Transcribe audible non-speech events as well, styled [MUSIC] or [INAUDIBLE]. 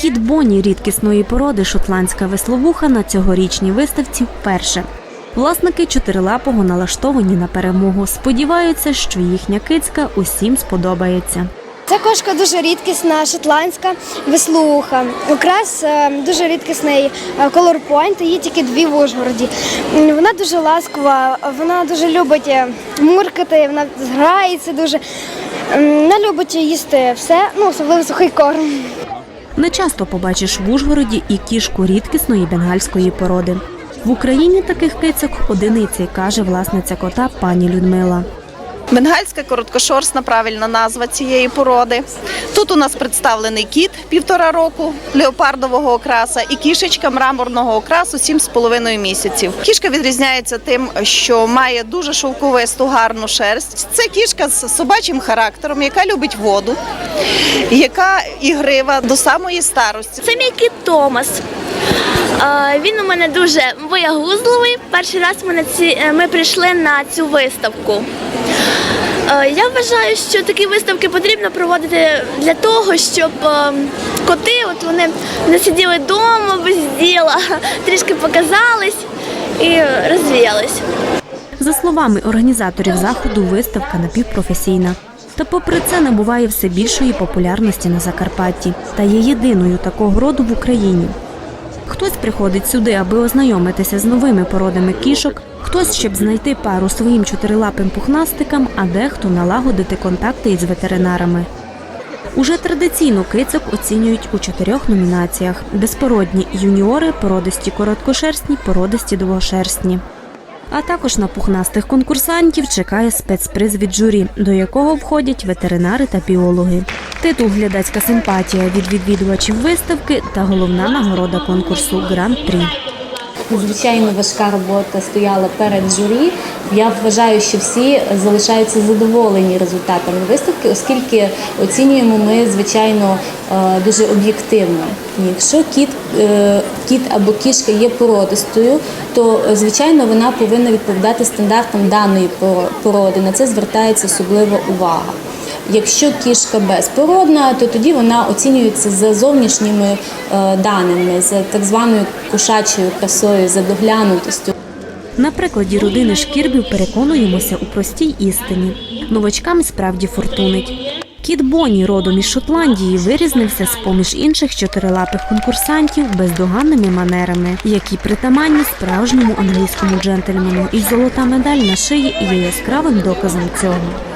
Кіт Бонні рідкісної породи шотландська весловуха на цьогорічній виставці вперше. Власники чотирилапого налаштовані на перемогу. Сподіваються, що їхня кицька усім сподобається. Ця кошка дуже рідкісна, шотландська веслуха. Якраз е, дуже рідкісний колор пойнт, її тільки дві в Ужгороді. Вона дуже ласкова, вона дуже любить е, муркати, вона грається дуже. Вона любить їсти все, ну особливо сухий корм. Не часто побачиш в Ужгороді і кішку рідкісної бенгальської породи. В Україні таких кицьок одиниці, каже власниця кота пані Людмила. Бенгальська короткошорстна правильна назва цієї породи. Тут у нас представлений кіт півтора року леопардового окраса і кішечка мраморного окрасу сім з половиною місяців. Кішка відрізняється тим, що має дуже шовковисту гарну шерсть. Це кішка з собачим характером, яка любить воду, яка ігрива до самої старості. Це мій кіт Томас. Він у мене дуже боягузливий. Перший раз е, ми прийшли на цю виставку. Е, Я вважаю, що такі виставки потрібно проводити для того, щоб е, коти, от вони не сиділи вдома без діла, [LAUGHS] трішки показались і розвіялись. За словами організаторів заходу, виставка напівпрофесійна. Та попри це набуває все більшої популярності на Закарпатті та є єдиною такого роду в Україні. Хтось приходить сюди, аби ознайомитися з новими породами кішок, хтось, щоб знайти пару своїм чотирилапим пухнастикам, а дехто налагодити контакти із ветеринарами. Уже традиційно кицьок оцінюють у чотирьох номінаціях: безпородні юніори, породисті короткошерстні, породисті довгошерстні. А також на пухнастих конкурсантів чекає спецприз від журі, до якого входять ветеринари та біологи. Титул глядацька симпатія від відвідувачів виставки та головна нагорода конкурсу Гран-прі. Надзвичайно важка робота стояла перед журі. Я вважаю, що всі залишаються задоволені результатами виставки, оскільки оцінюємо ми, звичайно, е, дуже об'єктивно. Якщо кіт, е, кіт або кішка є породистою, то звичайно вона повинна відповідати стандартам даної поро- породи. На це звертається особлива увага. Якщо кішка безпородна, то тоді вона оцінюється за зовнішніми е, даними, за так званою кошачою красою, за доглянутістю. На прикладі родини шкірбів переконуємося у простій істині. Новачкам справді фортунить. Кіт Бонні родом із Шотландії вирізнився з поміж інших чотирилапих конкурсантів бездоганними манерами, які притаманні справжньому англійському джентльмену, і золота медаль на шиї є яскравим доказом цього.